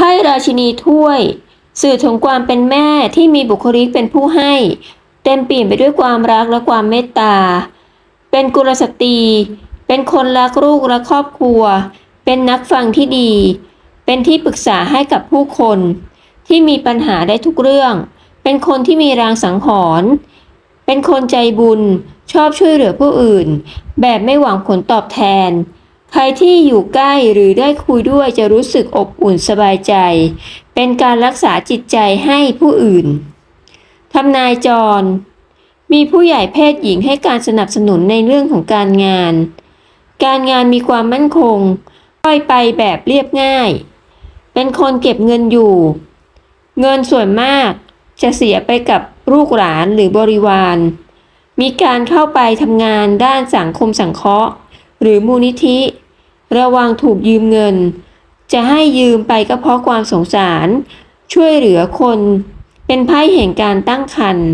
ไพ่ราชินีถ้วย สื่อถึงความเป็นแม่ที่มีบุคลิกเป็นผู้ให้ เต็มปี่มไปด้วยความรักและความเมตตา เป็นกุลสตรี เป็นคนรักลูกและครอบครัว เป็นนักฟังที่ดี เป็นที่ปรึกษาให้กับผู้คน ที่มีปัญหาได้ทุกเรื่อง เป็นคนที่มีรางสังหรณ์เป็นคนใจบุญ ชอบช่วยเหลือผู้อื่น แบบไม่หวังผลตอบแทน ใครที่อยู่ใกล้หรือได้คุยด้วยจะรู้สึกอบอุ่นสบายใจ เป็นการรักษาจิตใจให้ผู้อื่นทำนายจร มีผู้ใหญ่เพศหญิงให้การสนับสนุนในเรื่องของการงาน การงานมีความมั่นคง ค่อยไปแบบเรียบง่าย เป็นคนเก็บเงินอยู่ เงินส่วนมากจะเสียไปกับลูกหลานหรือบริวาร มีการเข้าไปทำงานด้านสังคมสังเคราะห์ หรือมูลนิธิ ระวังถูกยืมเงิน จะให้ยืมไปก็เพราะความสงสาร ช่วยเหลือคน เป็นไพ่แห่งการตั้งครรภ์